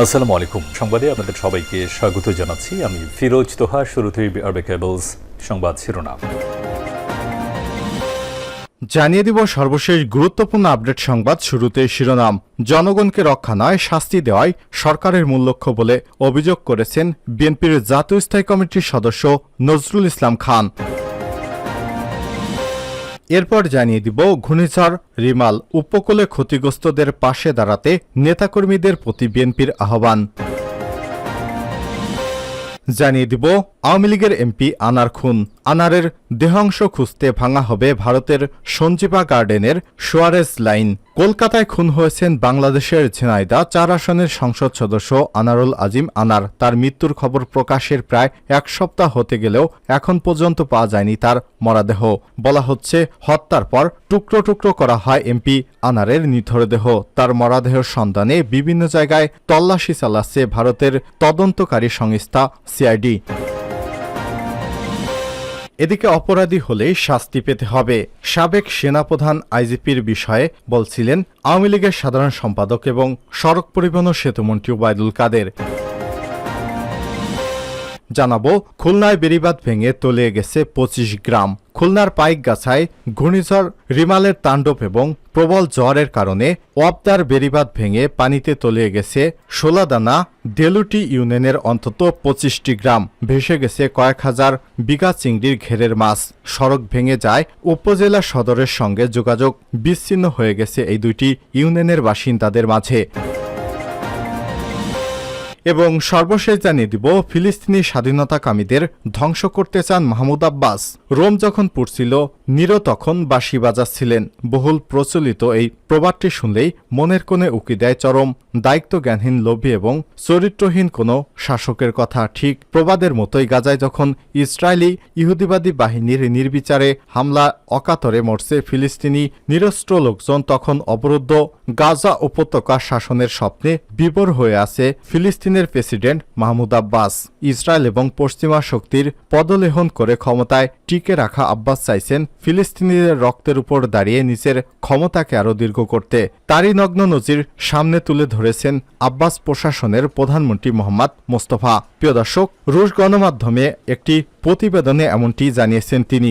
আসসালামু আলাইকুম। সংবাদে আপনাদের সবাইকে স্বাগত জানাচ্ছি। আমি ফিরোজ তোহা, শুরুতেই আরবে কেবলস সংবাদ শিরোনাম। জানিয়ে দিব সর্বশেষ গুরুত্বপূর্ণ আপডেট সংবাদ শুরুতে শিরোনাম। জনগণকে রক্ষা নয়, শাস্তি দেওয়াই সরকারের মূল লক্ষ্য বলে অভিযোগ করেছেন বিএনপির জাতীয় স্থায়ী কমিটির সদস্য নজরুল ইসলাম খান। এরপর জানিয়ে দিব, ঘূর্ণিঝড় রিমাল উপকূলে ক্ষতিগ্রস্তদের পাশে দাঁড়াতে নেতাকর্মীদের প্রতি বিএনপির আহ্বান। জানিয়ে দিব, আওয়ামী লীগের এমপি আনার খুন। আনারের দেহাংশ খুঁজতে ভাঙা হবে ভারতের সঞ্জীবা গার্ডেনের সোয়ারেজ লাইন। কলকাতায় খুন হয়েছেন বাংলাদেশের ঝিনাইদা। চার আসনের সংসদ সদস্য আনারুল আজিম আনার। তার মৃত্যুর খবর প্রকাশের প্রায় এক সপ্তাহ হতে গেলেও এখন পর্যন্ত পাওয়া যায়নি তার মরাদেহ। বলা হচ্ছে, হত্যার পর টুকরো টুকরো করা হয় এমপি আনারের নিথরদেহ তার মরাদেহের সন্ধানে বিভিন্ন জায়গায় তল্লাশি চালাচ্ছে ভারতের তদন্তকারী সংস্থা সিআইডি। এদিকে অপরাধী হলে শাস্তি পেতে হবে। সাবেক সেনাপ্রধান আইজিপির বিষয়ে বলছিলেন, আওয়ামী লীগের সাধারণ সম্পাদক এবং সড়ক পরিবহন ও সেতুমন্ত্রী ওবায়দুল কাদের। জানাব, খুলনায় বেড়িবাঁধ ভেঙে তলিয়ে গেছে পঁচিশ গ্রাম। খুলনার পাইকগাছায় ঘূর্ণিঝড়, রিমালের তাণ্ডব এবং প্রবল জ্বরের কারণে ওয়াবদার বেড়িবাঁধ ভেঙে পানিতে তলিয়ে গেছে সোলাদানা দেলুটি ইউনিয়নের অন্তত পঁচিশটি গ্রাম। ভেসে গেছে কয়েক হাজার বিঘা চিংড়ির ঘেরের মাছ। সড়ক ভেঙে যায় উপজেলা সদরের সঙ্গে যোগাযোগ বিচ্ছিন্ন হয়ে গেছে এই দুইটি ইউনিয়নের বাসিন্দাদের মাঝে। এবং সর্বশেষ জানিয়ে দিব, ফিলিস্তিনি স্বাধীনতাকামীদের ধ্বংস করতে চান মাহমুদ আব্বাস। রোম যখন পড়ছিল নিরো তখন বাঁশি বাজাচ্ছিলেন। বহুল প্রচলিত এই প্রবাদটি শুনলেই মনের কোণে উকি দেয় চরম দায়িত্ব জ্ঞানহীন লোভী এবং চরিত্রহীন কোনো শাসকের কথা। ঠিক প্রবাদের মতোই গাজায় যখন ইসরায়েলি ইহুদিবাদী বাহিনীর নির্বিচারে হামলা অকাতরে মরছে ফিলিস্তিনি নিরস্ত্র লোকজন, তখন অবরুদ্ধ গাজা উপত্যকা শাসনের স্বপ্নে বিবর হয়ে আছে ফিলিস্তিনের প্রেসিডেন্ট মাহমুদ আব্বাস। ইসরায়েল এবং পশ্চিমা শক্তির পদলেহন করে ক্ষমতায় টিকে রাখা আব্বাস চাইছেন ফিলিস্তিনিদের রক্তের উপর দাঁড়িয়ে নিজের ক্ষমতাকে আরও দীর্ঘ করতে। তারই নগ্ন নজির সামনে তুলে ধরেছেন আব্বাস প্রশাসনের প্রধানমন্ত্রী মোহাম্মদ মোস্তফা। প্রিয় দর্শক, রুশ গণমাধ্যমে একটি প্রতিবেদনে এমনটি জানিয়েছেন তিনি।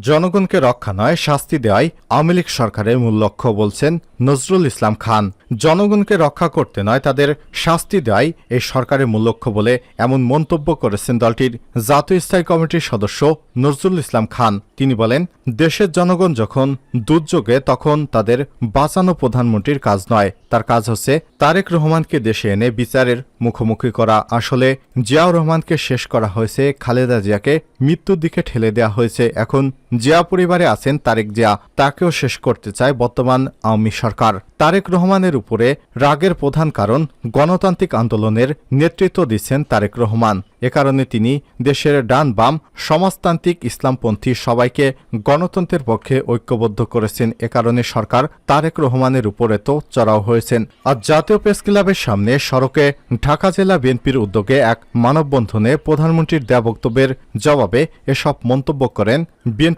জনগণকে রক্ষা নয়, শাস্তি দেওয়াই আওয়ামী লীগ সরকারের মূল লক্ষ্য বলছেন নজরুল ইসলাম খান। জনগণকে রক্ষা করতে নয়, তাদের শাস্তি দেওয়াই এই সরকারের মূল লক্ষ্য বলে এমন মন্তব্য করেছেন দলটির জাতীয় স্থায়ী কমিটির সদস্য নজরুল ইসলাম খান। তিনি বলেন, দেশের জনগণ যখন দুর্যোগে, তখন তাদের বাঁচানো প্রধানমন্ত্রীর কাজ নয়। তার কাজ হচ্ছে তারেক রহমানকে দেশে এনে বিচারের মুখোমুখি করা। আসলে জিয়াউর রহমানকে শেষ করা হয়েছে খালেদা জিয়াকে মৃত্যুর দিকে ঠেলে দেওয়া হয়েছে। এখন জিয়া পরিবারে আছেন তারেক জিয়া। তাকেও শেষ করতে চায় বর্তমান আওয়ামী সরকার। তারেক রহমানের উপরে রাগের প্রধান কারণ গণতান্ত্রিক আন্দোলনের নেতৃত্ব দিচ্ছেন তারেক রহমান। এ কারণে তিনি দেশের ডান বাম সমাজতান্ত্রিক ইসলামপন্থী সবাইকে গণতন্ত্রের পক্ষে ঐক্যবদ্ধ করেছেন। এ কারণে সরকার তারেক রহমানের উপরে তো চড়াও হয়েছেন। আজ জাতীয় প্রেস ক্লাবের সামনে সড়কে ঢাকা জেলা বিএনপির উদ্যোগে এক মানববন্ধনে প্রধানমন্ত্রীর দেয়া বক্তব্যের জবাবে এসব মন্তব্য করেন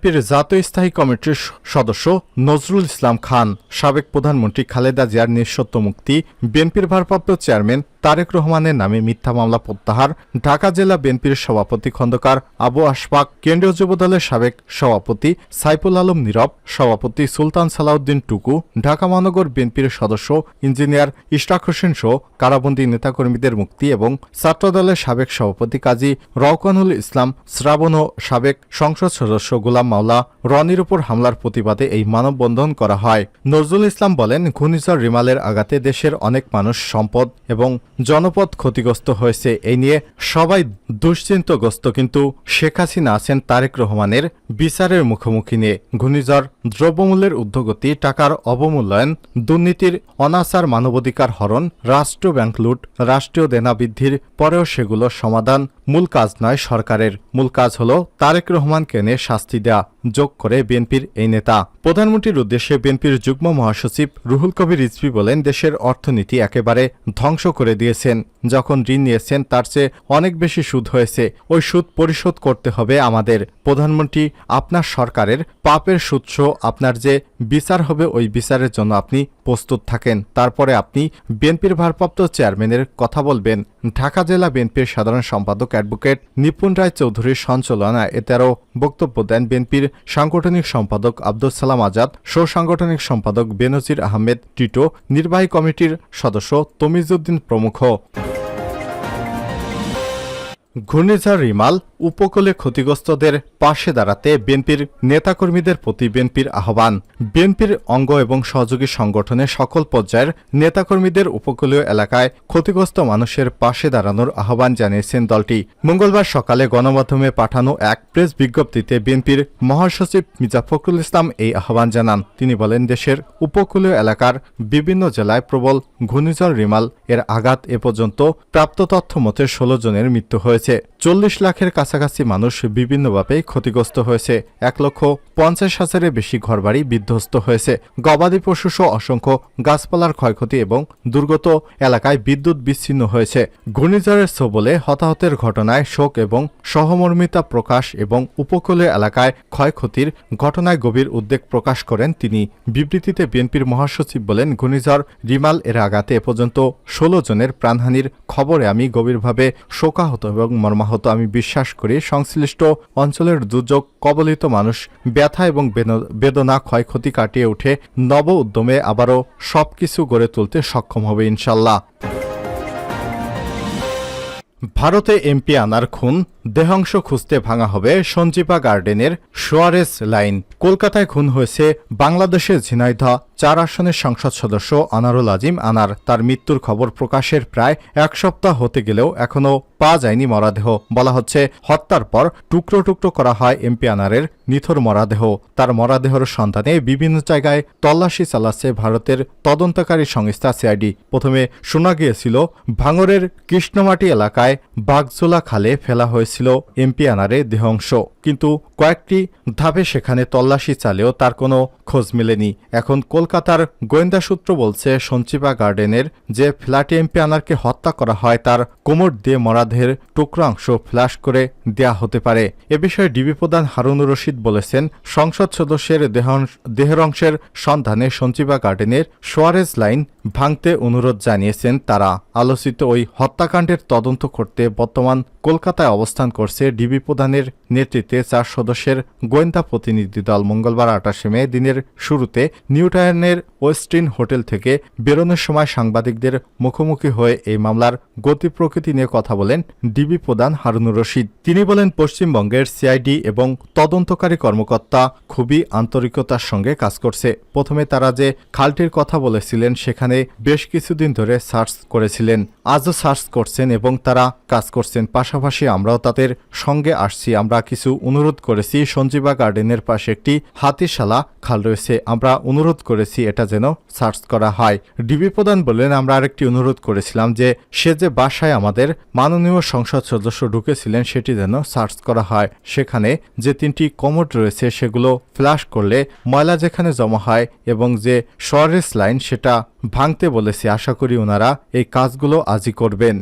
বিএনপির জাতীয় স্থায়ী কমিটির সদস্য নজরুল ইসলাম খান, সাবেক প্রধানমন্ত্রী খালেদা জিয়ার নিঃসত্ব মুক্তি, বিএনপির ভারপ্রাপ্ত চেয়ারম্যান তারেক রহমানের নামে মিথ্যা মামলা প্রত্যাহার, ঢাকা জেলা বিএনপির সভাপতি খন্দকার আবু আশফাক, কেন্দ্রীয় যুবদলের সাবেক সভাপতি সাইফুল আলম নীরব, সভাপতি সুলতান সালাউদ্দিন টুকু, ঢাকা মহানগর বিএনপির সদস্য ইঞ্জিনিয়ার ইশরাক হোসেন সহ কারাবন্দী নেতাকর্মীদের মুক্তি এবং ছাত্রদলের সাবেক সভাপতি কাজী রওকানুল ইসলাম শ্রাবণ ও সাবেক সংসদ সদস্য গোলাম ইসলাম মাওলা রনির উপর হামলার প্রতিবাদে এই মানববন্ধন করা হয়। নজরুল ইসলাম বলেন, ঘূর্ণিঝড় রিমালের আঘাতে দেশের অনেক মানুষ সম্পদ এবং জনপদ ক্ষতিগ্রস্ত হয়েছে। এই নিয়ে সবাই দুশ্চিন্তগ্রস্ত, কিন্তু শেখ হাসিনা আছেন তারেক রহমানের বিচারের মুখোমুখি নিয়ে। ঘূর্ণিঝড় দ্রব্যমূল্যের ঊর্ধ্বগতি, টাকার অবমূল্যায়ন, দুর্নীতির অনাচার, মানবাধিকার হরণ, রাষ্ট্র ব্যাংক লুট, রাষ্ট্রীয় দেনা বৃদ্ধির পরেও সেগুলো সমাধান মূল কাজ নয় সরকারের। মূল কাজ হল তারেক রহমানকে এনে শাস্তি দেয়া যোগ করে বিএনপির এই নেতা। প্রধানমন্ত্রীর উদ্দেশ্যে বিএনপির যুগ্ম মহাসচিব রুহুল কবির রিজভি বলেন, দেশের অর্থনীতি একেবারে ধ্বংস করে দিয়েছেন। যখন ঋণ নিয়েছেন, তার চেয়ে অনেক বেশি সুদ হয়েছে। ওই সুদ পরিশোধ করতে হবে আমাদের। প্রধানমন্ত্রী, আপনার সরকারের পাপের সুৎস আপনার যে বিচার হবে, ওই বিচারের জন্য আপনি প্রস্তুত থাকেন। তারপরে আপনি বিএনপির ভারপ্রাপ্ত চেয়ারম্যানের কথা বলবেন। ঢাকা জেলা বিএনপির সাধারণ সম্পাদক অ্যাডভোকেট নিপুণ রায় চৌধুরীর সঞ্চালনায় এতেরও বক্তব্য দেন বিএনপির সাংগঠনিক সম্পাদক আব্দুল সালাম আজাদ সহ সাংগঠনিক সম্পাদক বেনজির আহমেদ টিটো, নির্বাহী কমিটির সদস্য তমিজুদ্দিন প্রমুখ। ঘূর্ণিঝড় রিমাল উপকূলে ক্ষতিগ্রস্তদের পাশে দাঁড়াতে বিএনপির নেতাকর্মীদের প্রতি বিএনপির আহ্বান। বিএনপির অঙ্গ এবং সহযোগী সংগঠনের সকল পর্যায়ের নেতাকর্মীদের উপকূলীয় এলাকায় ক্ষতিগ্রস্ত মানুষের পাশে দাঁড়ানোর আহ্বান জানিয়েছেন দলটি। মঙ্গলবার সকালে গণমাধ্যমে পাঠানো এক প্রেস বিজ্ঞপ্তিতে বিএনপির মহাসচিব মির্জা ফখরুল ইসলাম এই আহ্বান জানান। তিনি বলেন, দেশের উপকূলীয় এলাকার বিভিন্ন জেলায় প্রবল ঘূর্ণিঝড়, রিমাল এর আঘাত এ পর্যন্ত প্রাপ্ত তথ্য মতে ষোলো জনের মৃত্যু হয়েছে। চল্লিশ লাখের কাছাকাছি মানুষ বিভিন্নভাবে ক্ষতিগ্রস্ত হয়েছে। এক লক্ষ পঞ্চাশ হাজারের বেশি ঘরবাড়ি বিধ্বস্ত হয়েছে। গবাদি পশু সহ অসংখ্য গাছপালার ক্ষয়ক্ষতি এবং দুর্গত এলাকায় বিদ্যুৎ বিচ্ছিন্ন হয়েছে। ঘূর্ণিঝড়ের সবলে হতাহতের ঘটনায় শোক এবং সহমর্মিতা প্রকাশ এবং উপকূলীয় এলাকায় ক্ষয়ক্ষতির ঘটনায় গভীর উদ্বেগ প্রকাশ করেন তিনি। বিবৃতিতে বিএনপির মহাসচিব বলেন, ঘূর্ণিঝড় রিমাল এর আঘাতে এ পর্যন্ত ষোলো জনের প্রাণহানির খবরে আমি গভীরভাবে শোকাহত এবং মর্মাহত। আমি বিশ্বাস করি, সংশ্লিষ্ট অঞ্চলের দুর্যোগ কবলিত মানুষ ব্যথা এবং বেদনা ক্ষয়ক্ষতি কাটিয়ে উঠে নব উদ্যমে আবারও সবকিছু গড়ে তুলতে সক্ষম হবে ইনশাল্লাহ। ভারতে এমপি আনার খুন, দেহাংশ খুঁজতে ভাঙা হবে সঞ্জীবা গার্ডেনের সোয়ারেস লাইন। কলকাতায় খুন হয়েছে বাংলাদেশের ঝিনাইদহ চার আসনের সংসদ সদস্য আনারুল আজিম আনার। তার মৃত্যুর খবর প্রকাশের প্রায় এক সপ্তাহ হতে গেলেও এখনও পাওয়া যায়নি মরাদেহ। বলা হচ্ছে, হত্যার পর টুকরো টুকরো করা হয় এমপি আনারের নিথর মরাদেহ। তার মরাদেহর সন্ধানে বিভিন্ন জায়গায় তল্লাশি চালাচ্ছে ভারতের তদন্তকারী সংস্থা সিআইডি। প্রথমে শোনা গিয়েছিল, ভাঙরের কৃষ্ণমাটি এলাকায় বাগজোলা খালে ফেলা হয়েছিল এমপি আনারে দেহাংশ। কিন্তু কয়েকটি ধাপে সেখানে তল্লাশি চালেও তার কোনো খোঁজ মেলেনি। এখন কলকাতার গোয়েন্দা সূত্র বলছে সঞ্চিবা গার্ডেনের যে ফ্ল্যাটে এমপি আনারকে হত্যা করা হয়, তার কোমর দিয়ে মরাদেহের টুকরো অংশ ফ্ল্যাশ করে দেয়া হতে পারে। এ বিষয়ে ডিবি প্রধান হারুনুর রশিদ বলেছেন, সংসদ সদস্যের দেহাংশ- দেহের অংশের সন্ধানে সঞ্চিবা গার্ডেনের সোয়ারেজ লাইন ভাঙতে অনুরোধ জানিয়েছেন তারা। আলোচিত ওই হত্যাকাণ্ডের তদন্ত করতে বর্তমান কলকাতায় অবস্থান করছে ডিবি প্রধানের নেতৃত্বে চার সদস্যের গোয়েন্দা প্রতিনিধি দল। মঙ্গলবার আটাশে মে দিনের শুরুতে নিউটাউনের ওয়েস্টিন হোটেল থেকে বেরোনোর সময় সাংবাদিকদের মুখোমুখি হয়ে এই মামলার গতি প্রকৃতি নিয়ে কথা বলেন ডিবি প্রধান হারুনুর রশিদ। তিনি বলেন, পশ্চিমবঙ্গের সিআইডি এবং তদন্তকারী কর্মকর্তা খুবই আন্তরিকতার সঙ্গে কাজ করছে। প্রথমে তারা যে খালটির কথা বলেছিলেন, সেখানে বেশ কিছুদিন ধরে সার্চ করেছিলেন। আজও সার্চ করছেন এবং তারা কাজ করছেন। পাশাপাশি আমরাও তাদের সঙ্গে আসছি। আমরা কিছু অনুরোধ করেছি। সঞ্জীবা গার্ডেনের পাশে একটি হাতিশালা খাল রয়েছে। আমরা অনুরোধ করেছি এটা যেন সার্চ করা হয়। ডিবি প্রধান বললেন, আমরা আরেকটি অনুরোধ করেছিলাম যে সে যে বাসায় আমাদের মাননীয় সংসদ সদস্য ঢুকেছিলেন, সেটি যেন সার্চ করা হয়। সেখানে যে তিনটি কমোড রয়েছে, সেগুলো ফ্ল্যাশ করলে ময়লা যেখানে জমা হয় এবং যে সরেস লাইন, সেটা ভাঙতে বলেছে, আশা করি ওনারা এই কাজগুলো আজই করবেন।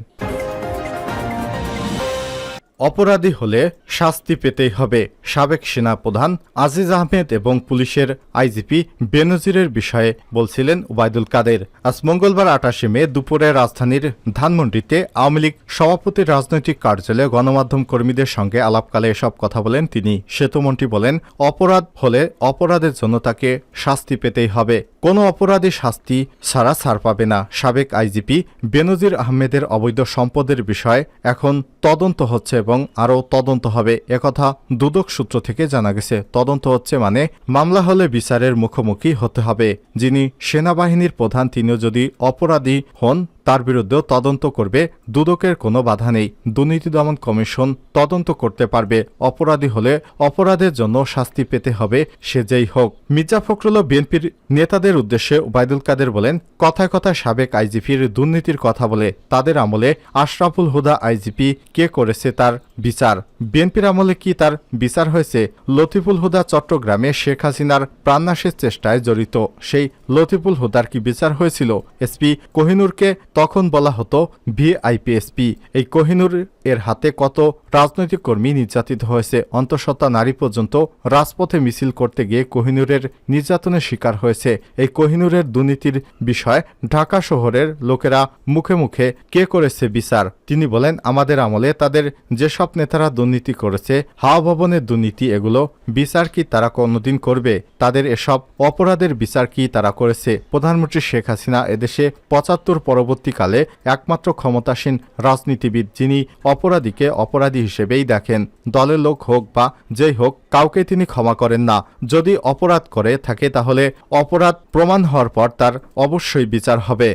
অপরাধী হলে শাস্তি পেতেই হবে। সাবেক সেনাপ্রধান আজিজ আহমেদ এবং পুলিশের আইজিপি বেনজিরের বিষয়ে বলছিলেন ওবায়দুল কাদের। আজ মঙ্গলবার আটাশে মে দুপুরে রাজধানীর ধানমন্ডিতে আওয়ামী লীগ সভাপতির রাজনৈতিক কার্যালয়ে গণমাধ্যম কর্মীদের সঙ্গে আলাপকালে এসব কথা বলেন তিনি। সেতুমন্ত্রী বলেন, অপরাধ হলে অপরাধের জন্য তাকে শাস্তি পেতেই হবে। কোনো অপরাধী শাস্তি ছাড়া ছাড় পাবে না। সাবেক আইজিপি বেনজির আহমেদের অবৈধ সম্পদের বিষয়ে এখন তদন্ত হচ্ছে এবং আরও তদন্ত হবে। একথা দুদক সূত্র থেকে জানা গেছে। তদন্ত হচ্ছে মানে মামলা হলে বিচারের মুখোমুখি হতে হবে। যিনি সেনাবাহিনীর প্রধান, তিনিও যদি অপরাধী হন তার বিরুদ্ধেও তদন্ত করবে, দুদকের কোনো বাধা নেই। দুর্নীতি দমন কমিশন তদন্ত করতে পারবে। অপরাধী হলে অপরাধের জন্য শাস্তি পেতে হবে, সে যেই হোক। মির্জা ফখরুল বিএনপির নেতাদের উদ্দেশ্যে ওবায়দুল কাদের বলেন, কথায় কথায় সাবেক আইজিপির দুর্নীতির কথা বলে তাদের আমলে আশরাফুল হুদা আইজিপি কে করেছে তার বিচার? বিএনপির আমলে কি তার বিচার হয়েছে? লতিফুল হুদা চট্টগ্রামে শেখ হাসিনার প্রাণনাশের চেষ্টায় জড়িত। সেই লতিফুল হুদার কি বিচার হয়েছিল? এসপি কোহিনুরকে তখন বলা হতো ভিআইপিএসপি। এই কোহিনুর এর হাতে কত রাজনৈতিক কর্মী নির্যাতিত হয়েছে, অন্তঃসত্ত্বা নারী পর্যন্ত রাজপথে মিছিল করতে গিয়ে কোহিনুরের নির্যাতনের শিকার হয়েছে। এই কোহিনুরের দুর্নীতির বিষয় ঢাকা শহরের লোকেরা মুখে মুখে কে করেছে বিচার? তিনি বলেন, আমাদের আমলে তাদের যেসব নেতারা দুর্নীতি করেছে হাওয়া ভবনের দুর্নীতি, এগুলো বিচার কি তারা কোনোদিন করবে? তাদের এসব অপরাধের বিচার কি তারা করেছে? প্রধানমন্ত্রী শেখ হাসিনা এদেশে পঁচাত্তর পরবর্তীকালে একমাত্র ক্ষমতাসীন রাজনীতিবিদ যিনি অপরাধীকে অপরাধী হিসেবেই দেখেন। দলের লোক হোক বা যেই হোক, কাউকে তিনি ক্ষমা করেন না। যদি অপরাধ করে থাকে, তাহলে অপরাধ প্রমাণ হওয়ার পর তার অবশ্যই বিচার হবে।